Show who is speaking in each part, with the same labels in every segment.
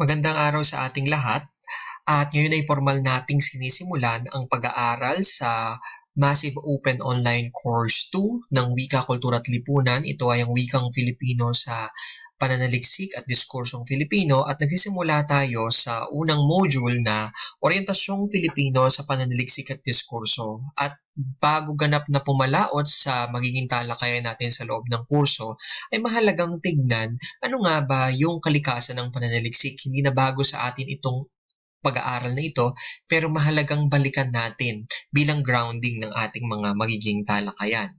Speaker 1: Magandang araw sa ating lahat. At ngayon ay formal nating sinisimulan ang pag-aaral sa Massive Open Online Course 2 ng Wika, Kultura at Lipunan. Ito ay ang wikang Filipino sa pananaliksik at diskursong Filipino at nagsisimula tayo sa unang module na Orientasyong Filipino sa pananaliksik at diskurso. At bago ganap na pumalaot sa magiging talakayan natin sa loob ng kurso, ay mahalagang tignan ano nga ba yung kalikasan ng pananaliksik. Hindi na bago sa atin itong pag-aaral na ito, pero mahalagang balikan natin bilang grounding ng ating mga magiging talakayan.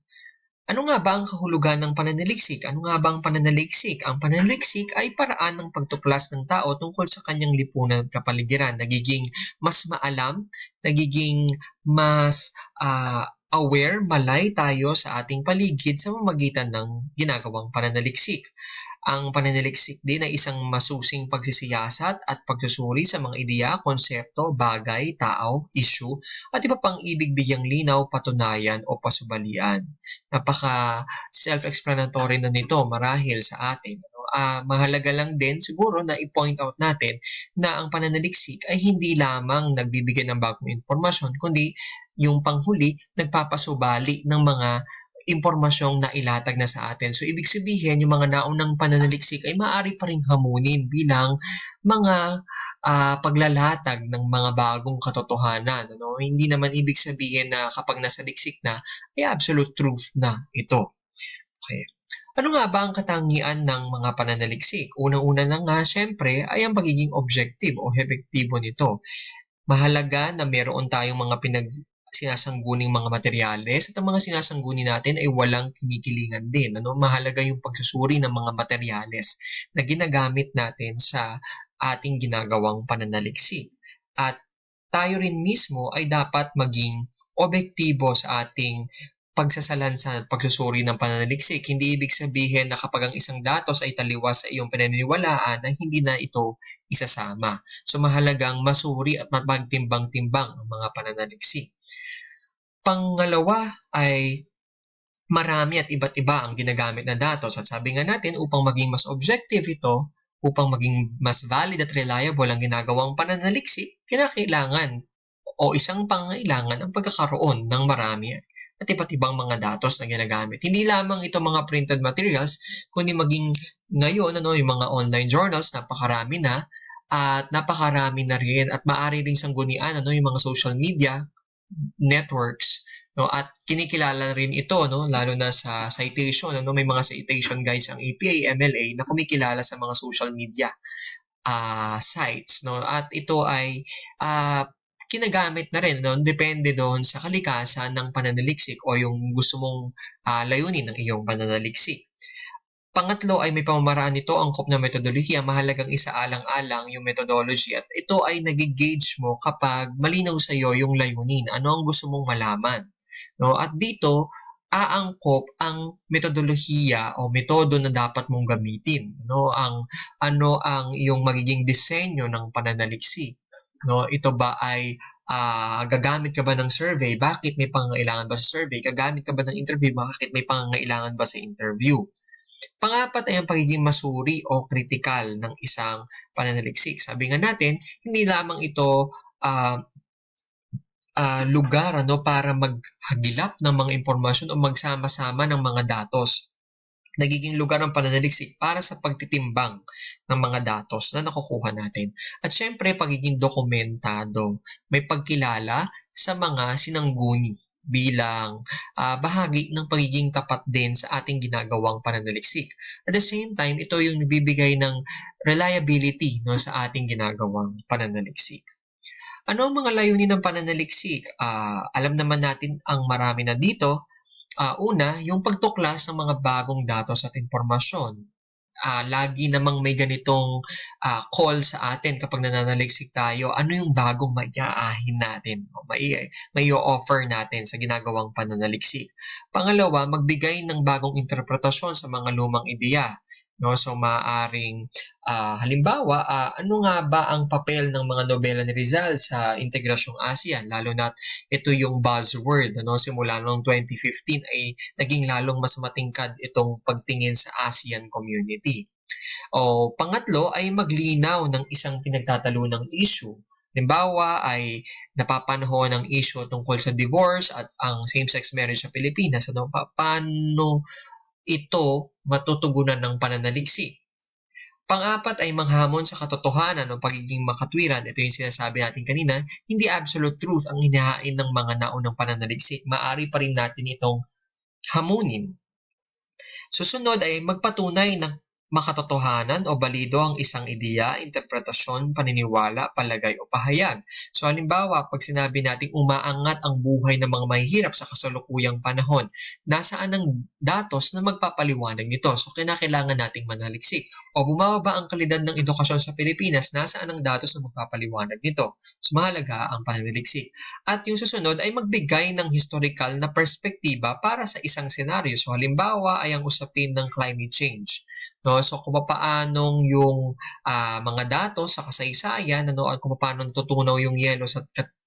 Speaker 1: Ano nga ba ang kahulugan ng pananaliksik? Ano nga ba ang pananaliksik? Ang pananaliksik ay paraan ng pagtuklas ng tao tungkol sa kanyang lipunan at kapaligiran. Nagiging mas maalam, nagiging mas uh, aware, malay tayo sa ating paligid sa mamagitan ng ginagawang pananaliksik. Ang pananaliksik din ay isang masusing pagsisiyasat at pagsusuri sa mga ideya, konsepto, bagay, tao, issue, at iba pang ibig bigyang linaw, patunayan o pasubalian. Napaka self-explanatory na nito marahil sa atin. Uh, mahalaga lang din siguro na i-point out natin na ang pananaliksik ay hindi lamang nagbibigay ng bagong impormasyon, kundi yung panghuli nagpapasubali ng mga impormasyong na ilatag na sa atin. So, ibig sabihin, yung mga naunang pananaliksik ay maaari pa rin hamunin bilang mga uh, paglalatag ng mga bagong katotohanan. Ano? Hindi naman ibig sabihin na kapag nasa liksik na, ay absolute truth na ito. Okay. Ano nga ba ang katangian ng mga pananaliksik? Unang-una na nga, syempre, ay ang pagiging objective o epektibo nito. Mahalaga na meron tayong mga pinag sinasangguning mga materyales at ang mga sinasangguni natin ay walang kinikilingan din. Ano? Mahalaga yung pagsusuri ng mga materyales na ginagamit natin sa ating ginagawang pananaliksik. At tayo rin mismo ay dapat maging objektibo sa ating pagsasalansan at pagsusuri ng pananaliksik. Hindi ibig sabihin na kapag ang isang datos ay taliwas sa iyong pananiniwalaan na hindi na ito isasama. So mahalagang masuri at magtimbang-timbang ang mga pananaliksik. Pangalawa ay marami at iba't iba ang ginagamit na datos at sabi nga natin upang maging mas objective ito, upang maging mas valid at reliable ang ginagawang pananaliksik, kinakailangan o isang pangailangan ang pagkakaroon ng marami at iba't ibang mga datos na ginagamit. Hindi lamang ito mga printed materials, kundi maging ngayon ano, yung mga online journals, napakarami na, at napakarami na rin. At maaari ring sanggunian ano, yung mga social media networks no? At kinikilala rin ito no? Lalo na sa citation ano? May mga citation guides ang APA MLA na kumikilala sa mga social media uh, sites no? At ito ay uh, kinagamit na rin no? depende doon sa kalikasan ng pananaliksik o yung gusto mong uh, layunin ng iyong pananaliksik. Pangatlo ay may pamamaraan nito angkop na metodolohiya. Mahalagang isaalang-alang yung methodology at ito ay nagigauge mo kapag malinaw sa iyo yung layunin. Ano ang gusto mong malaman. No? At dito, aangkop ang metodolohiya o metodo na dapat mong gamitin. No? Ang, ano ang iyong magiging disenyo ng pananaliksik no ito ba ay uh, gagamit ka ba ng survey? Bakit may pangangailangan ba sa survey? Gagamit ka ba ng interview? Bakit may pangangailangan ba sa interview? Pangapat ay ang pagiging masuri o kritikal ng isang pananaliksik. Sabi nga natin, hindi lamang ito uh, uh, lugar ano, para maghagilap ng mga impormasyon o magsama-sama ng mga datos nagiging lugar ng pananaliksik para sa pagtitimbang ng mga datos na nakukuha natin. At syempre, pagiging dokumentado, may pagkilala sa mga sinangguni bilang uh, bahagi ng pagiging tapat din sa ating ginagawang pananaliksik. At the same time, ito yung nabibigay ng reliability no, sa ating ginagawang pananaliksik. Ano ang mga layunin ng pananaliksik? Uh, alam naman natin ang marami na dito Uh, una, yung pagtuklas ng mga bagong datos at impormasyon. Uh, lagi namang may ganitong uh, call sa atin kapag nananaliksik tayo, ano yung bagong maiaahin natin, o mai, may offer natin sa ginagawang pananaliksik. Pangalawa, magbigay ng bagong interpretasyon sa mga lumang ideya. No? So, maaaring, uh, halimbawa, uh, ano nga ba ang papel ng mga nobela ni Rizal sa integrasyong ASEAN? Lalo na ito yung buzzword. Ano? Simula noong 2015 ay naging lalong mas matingkad itong pagtingin sa ASEAN community. O pangatlo ay maglinaw ng isang pinagtatalunang issue. Halimbawa ay napapanahon ang issue tungkol sa divorce at ang same-sex marriage sa Pilipinas. Ano, paano ito matutugunan ng pananaliksik? Pang-apat ay manghamon sa katotohanan o pagiging makatwiran. Ito yung sinasabi natin kanina, hindi absolute truth ang hinahain ng mga naunang pananaliksik. Maari pa rin natin itong hamunin. Susunod ay magpatunay ng makatotohanan o balido ang isang ideya, interpretasyon, paniniwala, palagay o pahayag. So halimbawa, pag sinabi nating umaangat ang buhay ng mga mahihirap sa kasalukuyang panahon, nasaan ang datos na magpapaliwanag nito? So kinakailangan nating manaliksik. O bumababa ang kalidad ng edukasyon sa Pilipinas, nasaan ang datos na magpapaliwanag nito? So mahalaga ang pananaliksik. At yung susunod ay magbigay ng historical na perspektiba para sa isang senaryo. So halimbawa ay ang usapin ng climate change. No? So kung paanong yung uh, mga datos sa kasaysayan, ano, kung paano natutunaw yung yelo sa,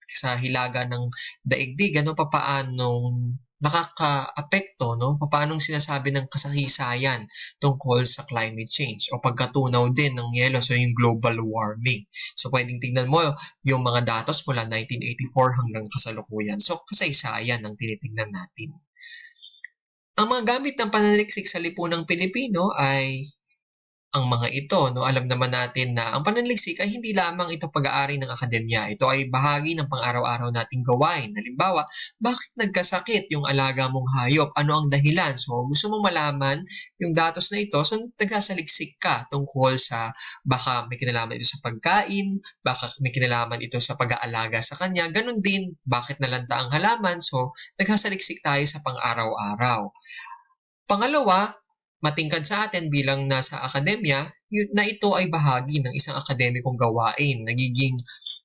Speaker 1: sa hilaga ng daigdig, ano, paanong nakaka-apekto, no? Paanong sinasabi ng kasaysayan tungkol sa climate change o pagkatunaw din ng yelo, so yung global warming. So pwedeng tingnan mo yung mga datos mula 1984 hanggang kasalukuyan. So kasaysayan ang tinitingnan natin. Ang mga gamit ng pananaliksik sa lipunang Pilipino ay ang mga ito. No? Alam naman natin na ang pananaliksik ay hindi lamang ito pag-aari ng akademya. Ito ay bahagi ng pang-araw-araw nating gawain. Halimbawa, bakit nagkasakit yung alaga mong hayop? Ano ang dahilan? So, gusto mong malaman yung datos na ito, so nagsasaliksik ka tungkol sa baka may kinalaman ito sa pagkain, baka may kinalaman ito sa pag-aalaga sa kanya. Ganon din, bakit nalanta ang halaman? So, nagsasaliksik tayo sa pang-araw-araw. Pangalawa, matingkad sa atin bilang nasa akademya na ito ay bahagi ng isang akademikong gawain. Nagiging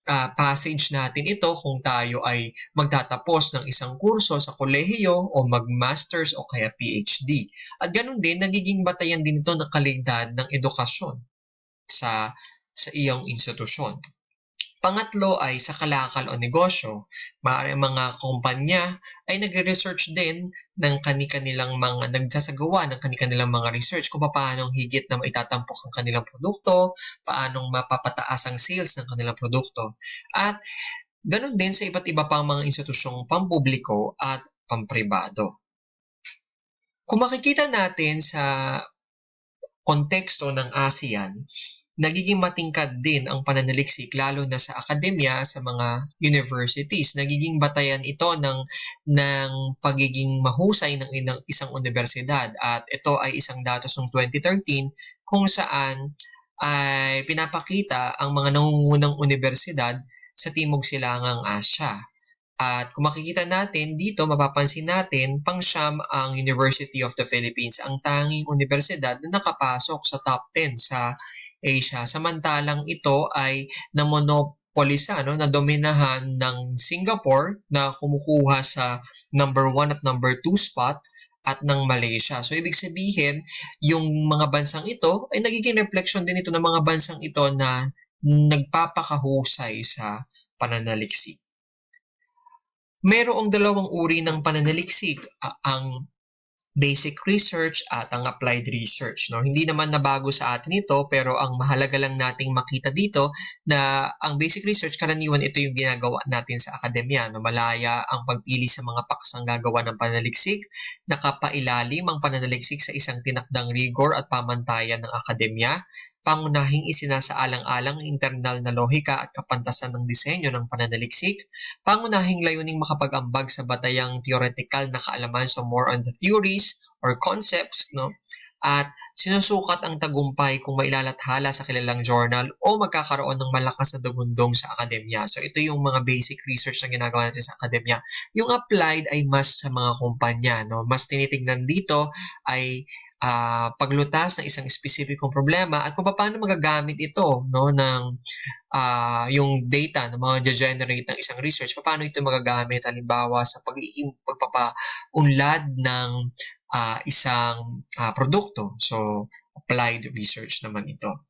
Speaker 1: uh, passage natin ito kung tayo ay magtatapos ng isang kurso sa kolehiyo o mag-masters o kaya PhD. At ganun din, nagiging batayan din ito ng kalidad ng edukasyon sa sa iyong institusyon. Pangatlo ay sa kalakal o negosyo. Maaari mga kumpanya ay nagre-research din ng kani-kanilang mga nagsasagawa ng kani-kanilang mga research kung paano higit na maitatampok ang kanilang produkto, paanong mapapataas ang sales ng kanilang produkto. At ganun din sa iba't iba pang mga institusyong pampubliko at pampribado. Kung makikita natin sa konteksto ng ASEAN, nagiging matingkad din ang pananaliksik lalo na sa akademya, sa mga universities. Nagiging batayan ito ng, ng pagiging mahusay ng isang universidad at ito ay isang datos ng 2013 kung saan ay pinapakita ang mga nangungunang universidad sa Timog Silangang Asya. At kung makikita natin dito, mapapansin natin, pangsyam ang University of the Philippines, ang tanging universidad na nakapasok sa top 10 sa Asia. Samantalang ito ay namonopolisa, no, na dominahan ng Singapore na kumukuha sa number 1 at number 2 spot at ng Malaysia. So, ibig sabihin, yung mga bansang ito ay nagiging reflection din ito ng mga bansang ito na nagpapakahusay sa pananaliksik. Merong dalawang uri ng pananaliksik, ang basic research at ang applied research. No? Hindi naman nabago sa atin ito pero ang mahalaga lang nating makita dito na ang basic research karaniwan ito yung ginagawa natin sa akademya. No? Malaya ang pagpili sa mga paksang gagawa ng panaliksik, nakapailalim ang pananaliksik sa isang tinakdang rigor at pamantayan ng akademya, pangunahing isinasaalang-alang internal na lohika at kapantasan ng disenyo ng pananaliksik, pangunahing layuning makapag-ambag sa batayang theoretical na kaalaman so more on the theories or concepts, no? At sinusukat ang tagumpay kung mailalathala sa kilalang journal o magkakaroon ng malakas na dugundong sa akademya. So ito yung mga basic research na ginagawa natin sa akademya. Yung applied ay mas sa mga kumpanya, no? Mas tinitingnan dito ay uh, paglutas ng isang specificong problema at kung paano magagamit ito no ng uh, yung data na mga generate ng isang research paano ito magagamit halimbawa sa pag pagpapaunlad ng uh, isang uh, produkto so applied research naman ito.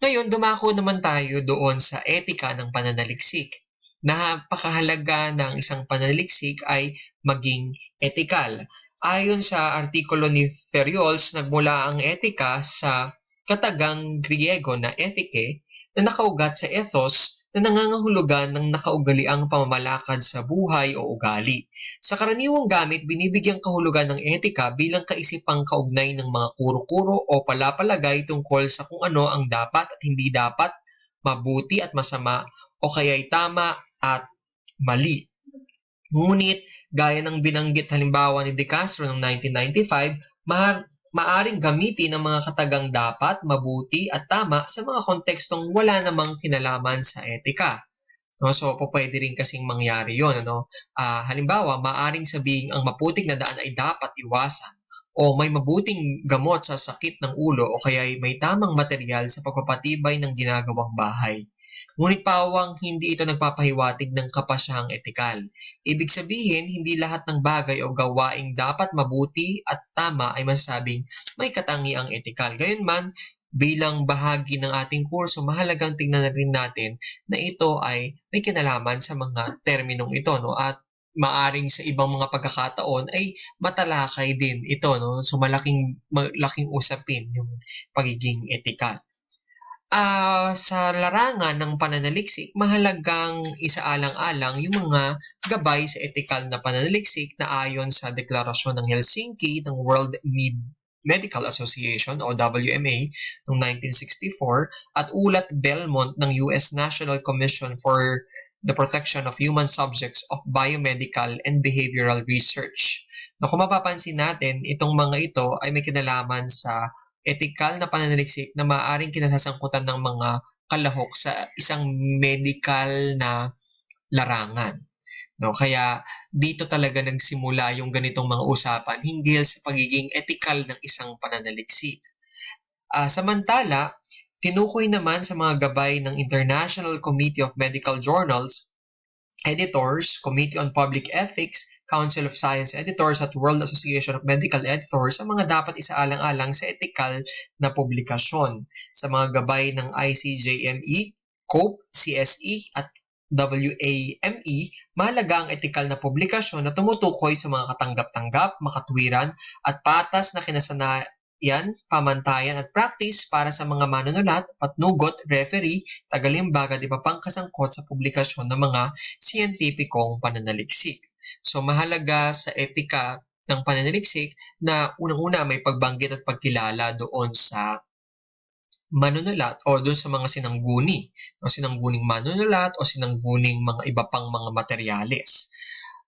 Speaker 1: Ngayon dumako naman tayo doon sa etika ng pananaliksik. Napakahalaga ng isang pananaliksik ay maging ethical Ayon sa artikulo ni Ferriols, nagmula ang etika sa katagang Griego na ethike na nakaugat sa ethos na nangangahulugan ng nakaugaliang pamamalakad sa buhay o ugali. Sa karaniwang gamit, binibigyang kahulugan ng etika bilang kaisipang kaugnay ng mga kuro-kuro o palapalagay tungkol sa kung ano ang dapat at hindi dapat, mabuti at masama, o kaya'y tama at mali. Ngunit, gaya ng binanggit halimbawa ni De Castro noong 1995, ma- maaring gamitin ang mga katagang dapat, mabuti at tama sa mga kontekstong wala namang kinalaman sa etika. No, so, po pwede rin kasing mangyari yon ano? Ah, halimbawa, maaring sabing ang maputik na daan ay dapat iwasan o may mabuting gamot sa sakit ng ulo o kaya may tamang material sa pagpapatibay ng ginagawang bahay. Ngunit pawang hindi ito nagpapahiwatig ng kapasyahang etikal. Ibig sabihin, hindi lahat ng bagay o gawaing dapat mabuti at tama ay masabing may katangiang etikal. Gayunman, bilang bahagi ng ating kurso, mahalagang tingnan na rin natin na ito ay may kinalaman sa mga terminong ito no at maaring sa ibang mga pagkakataon ay matalakay din ito no so malaking malaking usapin yung pagiging etikal Ah, sa larangan ng pananaliksik, mahalagang isaalang-alang yung mga gabay sa etikal na pananaliksik na ayon sa Deklarasyon ng Helsinki ng World Med- Medical Association o WMA noong 1964 at ulat Belmont ng US National Commission for the Protection of Human Subjects of Biomedical and Behavioral Research. Na kung mapapansin natin, itong mga ito ay may kinalaman sa etikal na pananaliksik na maaaring kinasasangkutan ng mga kalahok sa isang medical na larangan. No, kaya dito talaga nagsimula yung ganitong mga usapan hinggil sa pagiging etikal ng isang pananaliksik. Uh, samantala, tinukoy naman sa mga gabay ng International Committee of Medical Journals, editors, Committee on Public Ethics, Council of Science Editors at World Association of Medical Editors ang mga dapat isaalang-alang sa etikal na publikasyon sa mga gabay ng ICJME, COPE, CSE at WAME, mahalaga ang etikal na publikasyon na tumutukoy sa mga katanggap-tanggap, makatwiran at patas na kinasana yan, pamantayan at practice para sa mga manunulat, patnugot, referee, tagalimbag at iba pang kasangkot sa publikasyon ng mga siyentipikong pananaliksik. So mahalaga sa etika ng pananaliksik na unang-una may pagbanggit at pagkilala doon sa manunulat o doon sa mga sinangguni, o sinangguning manunulat o sinangguning mga iba pang mga materyales.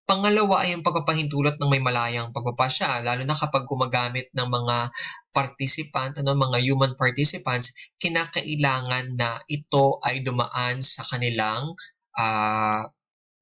Speaker 1: Pangalawa ay ang pagpapahintulot ng may malayang pagpapasya, lalo na kapag gumagamit ng mga participant, ano, mga human participants, kinakailangan na ito ay dumaan sa kanilang uh,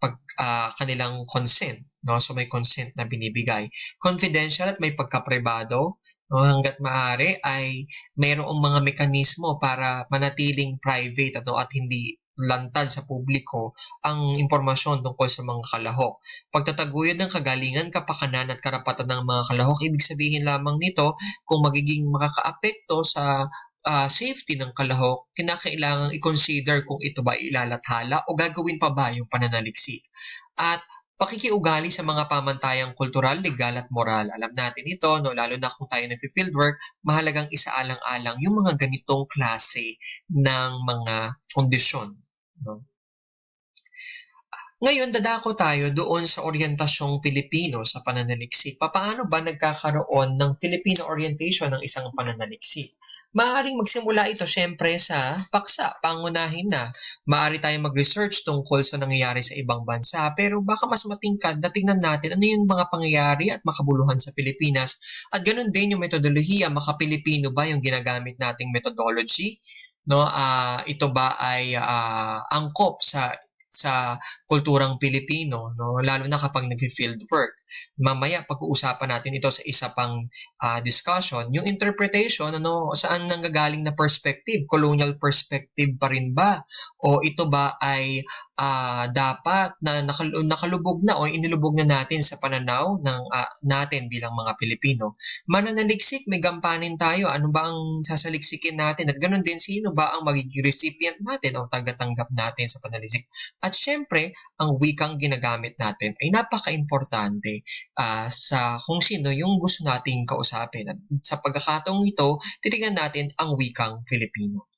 Speaker 1: pag, uh, kanilang consent. No? So may consent na binibigay. Confidential at may pagkapribado, no? hanggat maaari ay mayroong mga mekanismo para manatiling private ano, at hindi lantad sa publiko ang impormasyon tungkol sa mga kalahok. Pagtataguyod ng kagalingan, kapakanan at karapatan ng mga kalahok, ibig sabihin lamang nito kung magiging makakaapekto sa uh, safety ng kalahok, kinakailangang i-consider kung ito ba ilalathala o gagawin pa ba yung pananaliksik. At pakikiugali sa mga pamantayang kultural, legal at moral. Alam natin ito, no? lalo na kung tayo nag-fieldwork, mahalagang isaalang-alang yung mga ganitong klase ng mga kondisyon No? Ngayon, dadako tayo doon sa orientasyong Pilipino sa pananaliksik. Paano ba nagkakaroon ng Filipino orientation ng isang pananaliksik? Maaring magsimula ito syempre sa paksa, pangunahin na. Maari tayong mag-research tungkol sa nangyayari sa ibang bansa, pero baka mas matingkad na tingnan natin ano yung mga pangyayari at makabuluhan sa Pilipinas. At ganun din yung metodolohiya, maka-Pilipino ba yung ginagamit nating methodology? no uh, ito ba ay uh, angkop sa sa kulturang Pilipino no? Lalo na kapag nagfi-field work. Mamaya pag-uusapan natin ito sa isa pang uh, discussion. Yung interpretation ano saan nanggagaling na perspective? Colonial perspective pa rin ba? O ito ba ay ah, dapat na nakalu nakalubog na o inilubog na natin sa pananaw ng, ah, natin bilang mga Pilipino. Mananaliksik, may gampanin tayo, ano ba ang sasaliksikin natin at gano'n din sino ba ang magiging recipient natin o tagatanggap natin sa panaliksik. At siyempre, ang wikang ginagamit natin ay napakaimportante, ah, sa kung sino yung gusto nating kausapin at sa pagkakataong ito, titignan natin ang wikang Filipino.